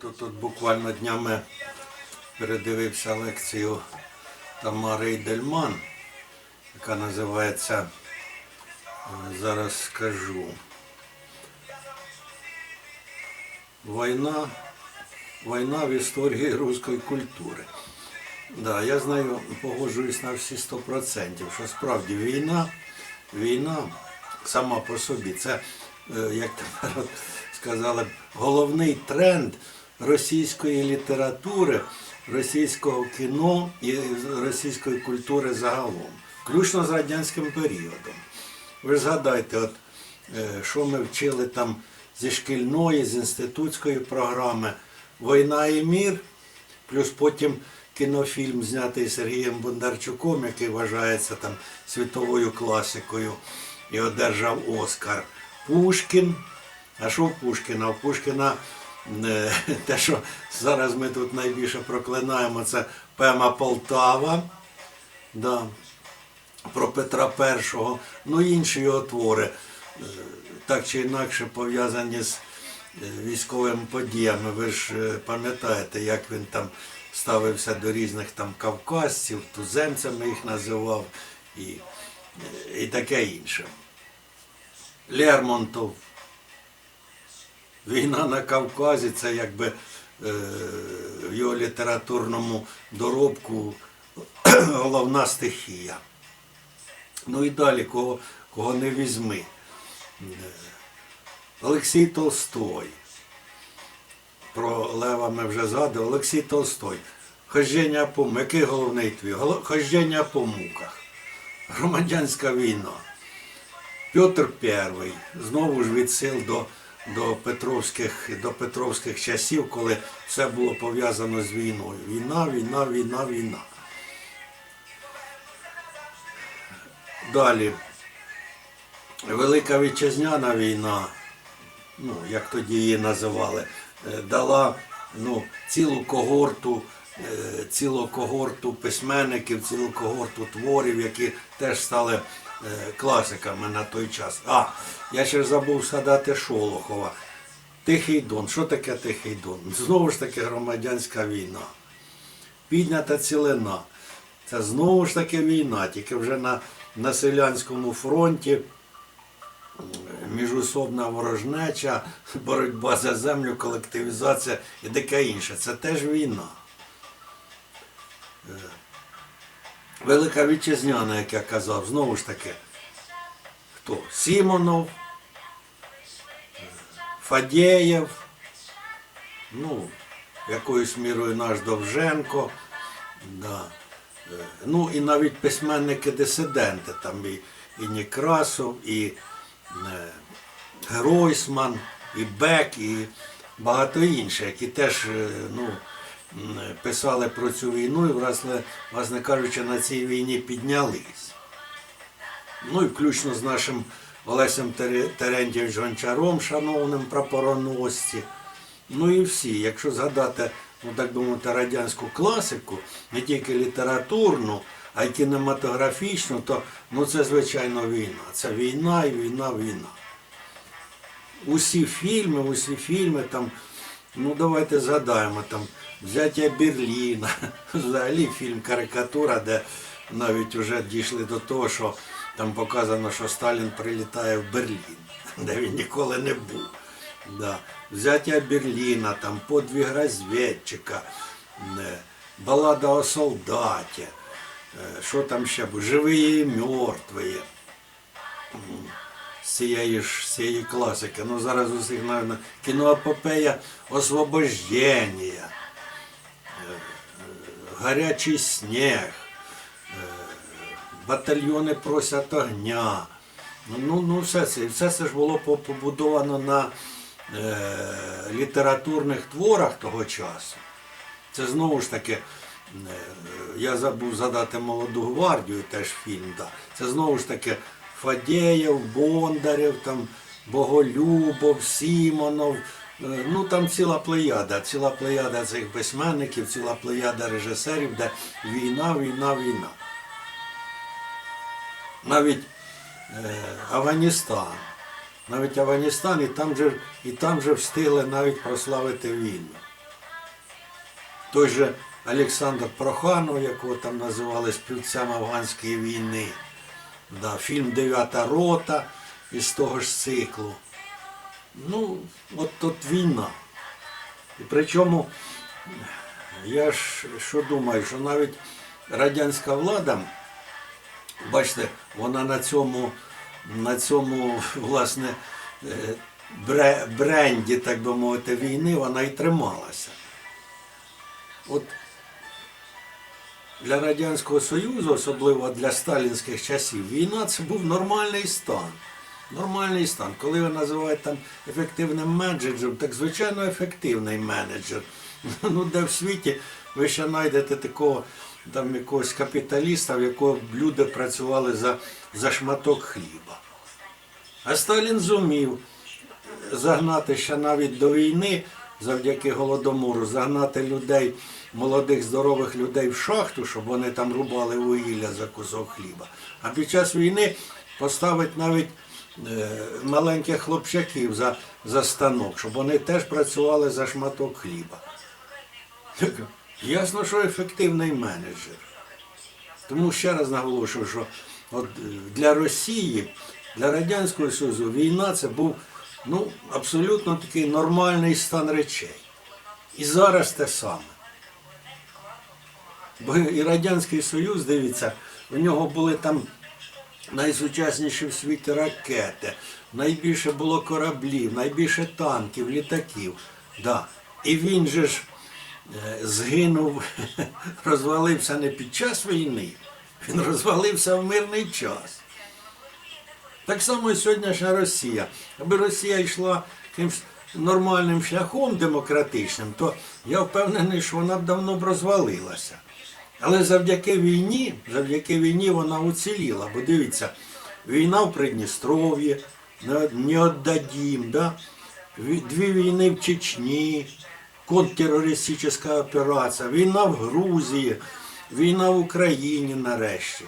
тут, тут буквально днями передивився лекцію Тамари Дельман, яка називається, е, зараз скажу. Війна, війна в історії руської культури. Да, я знаю, погоджуюсь на всі 100%, що справді війна, війна сама по собі, це, е, як тепер сказали, головний тренд російської літератури, російського кіно і російської культури загалом, включно з радянським періодом. Ви ж згадайте, от, е, що ми вчили там зі шкільної, з інститутської програми Війна і мір, плюс потім кінофільм, знятий Сергієм Бондарчуком, який вважається там світовою класикою і одержав Оскар. Пушкін. А що в Пушкіна? У Пушкіна те, що зараз ми тут найбільше проклинаємо, це Пема Полтава. Да. Про Петра І, ну і інші його твори, е, так чи інакше пов'язані з е, військовими подіями. Ви ж е, пам'ятаєте, як він там ставився до різних там кавказців, туземцями їх називав і, і таке інше. Лермонтов. Війна на Кавказі це якби е, в його літературному доробку головна стихія. Ну і далі, кого, кого не візьми. Е, Олексій Толстой. Про Лева ми вже згадували. Олексій Толстой. Хождення по м- Який головний твій? Хождення по муках. Громадянська війна. Петр І, знову ж від сил до, до, Петровських, до Петровських часів, коли все було пов'язано з війною. Війна, війна, війна, війна. Далі. Велика вітчизняна війна, ну, як тоді її називали, е, дала ну, цілу когорту, е, цілу когорту письменників, цілу когорту творів, які теж стали класиками на той час. А, я ще забув згадати Шолохова. Тихий Дон. Що таке Тихий Дон? Знову ж таки громадянська війна. Піднята цілина. Це знову ж таки війна, тільки вже на, на селянському фронті міжусобна ворожнеча, боротьба за землю, колективізація і таке інше. Це теж війна. Велика вітчизняна, як я казав, знову ж таки, хто? Сімонов, Фадєєв, ну, якоюсь мірою наш Довженко. Да. Ну і навіть письменники-дисиденти, там і, і Некрасов, і е, Геройсман, і Бек, і багато інших, які теж е, ну, писали про цю війну і, власне, власне кажучи, на цій війні піднялись. Ну і включно з нашим Олесем Тере- Терентьєвич Гончаром, шановним прапороносці. Ну і всі, якщо згадати, ну так би мовити, радянську класику, не тільки літературну, а й кінематографічну, то ну це звичайно війна. Це війна і війна, війна. Усі фільми, усі фільми там, ну давайте згадаємо там взяття Берліна, взагалі фільм Карикатура, де навіть вже дійшли до того, що там показано, що Сталін прилітає в Берлін, де він ніколи не був. Да. Взяття Берліна, там подвиг розвідчика, е, балада о солдаті, е, що там ще було, живі і мертві. Цієї ж цієї класики. Ну зараз усіх, мабуть, кіноепопея освобождення, гарячий сніг, е, батальйони просять огня. Ну, ну, ну все це. Все це ж було побудовано на е, літературних творах того часу. Це знову ж таки, е, я забув задати молоду гвардію, теж фільм. Да. Це знову ж таки Фадєєв, Бондарєв, там, Боголюбов, Сімонов. Е, Ну там ціла плеяда, ціла плеяда цих письменників, ціла плеяда режисерів, де війна, війна, війна. Навіть е, Афганістан. Навіть Афганістан, і там же, і там же встигли навіть прославити війну. той же Олександр Проханов, якого там називали співцем афганської війни. Да, фільм Дев'ята рота із того ж циклу. Ну, от тут війна. І причому, я ж що думаю, що навіть радянська влада, бачите, вона на цьому, на цьому власне, е, бре- бренді, так би мовити, війни, вона і трималася. От для Радянського Союзу, особливо для сталінських часів, війна це був нормальний стан. Нормальний стан. Коли ви називаєте там ефективним менеджером, так звичайно ефективний менеджер. Ну, де в світі ви ще знайдете такого там якогось капіталіста, в якого люди працювали за, за шматок хліба. А Сталін зумів загнати ще навіть до війни, завдяки голодомору, загнати людей, молодих здорових людей в шахту, щоб вони там рубали вугілля за кусок хліба. А під час війни поставить навіть маленьких хлопчаків за, за станок, щоб вони теж працювали за шматок хліба. Ясно, що ефективний менеджер. Тому ще раз наголошую, що от е, для Росії, для Радянського Союзу війна це був ну, абсолютно такий нормальний стан речей. І зараз те саме. Бо і Радянський Союз, дивіться, у нього були там найсучасніші в світі ракети, найбільше було кораблів, найбільше танків, літаків. Да. І він же ж е, згинув, розвалився не під час війни, він розвалився в мирний час. Так само і сьогоднішня Росія. Аби Росія йшла якимсь нормальним шляхом демократичним, то я впевнений, що вона б давно б розвалилася. Але завдяки війні, завдяки війні вона уціліла. Бо дивіться, війна в Придністров'ї, не- отдадім, да? Дві війни в Чечні, контртерористична операція, війна в Грузії, війна в Україні нарешті.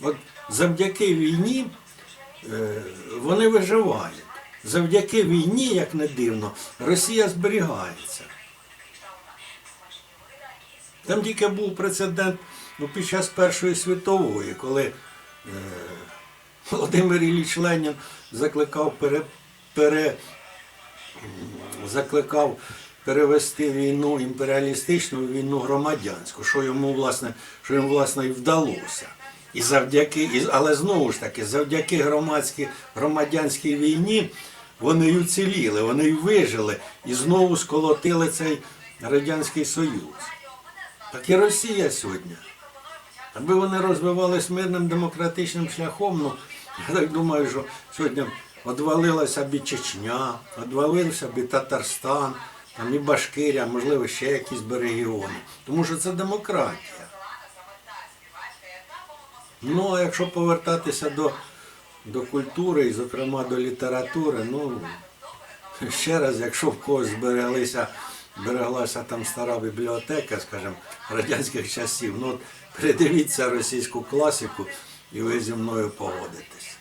От завдяки війні е, вони виживають. Завдяки війні, як не дивно, Росія зберігається. Там тільки був прецедент ну, під час Першої світової, коли е, Володимир Ілліч Ленін закликав пере, пере, закликав перевести війну імперіалістичну війну громадянську, що йому власне, що йому власне і вдалося. І завдяки, і, але знову ж таки, завдяки громадській, громадянській війні вони й уціліли, вони й вижили і знову сколотили цей Радянський Союз. Так і Росія сьогодні. Аби вони розвивались мирним демократичним шляхом, ну я так думаю, що сьогодні одвалилася б і Чечня, одвалився б і Татарстан, там і Башкирія, можливо, ще якісь би регіони. Тому що це демократія. Ну, а якщо повертатися до, до культури і, зокрема, до літератури, ну ще раз, якщо в когось збереглися, збереглася там стара бібліотека, скажімо, радянських часів, ну от придивіться російську класику і ви зі мною погодитесь.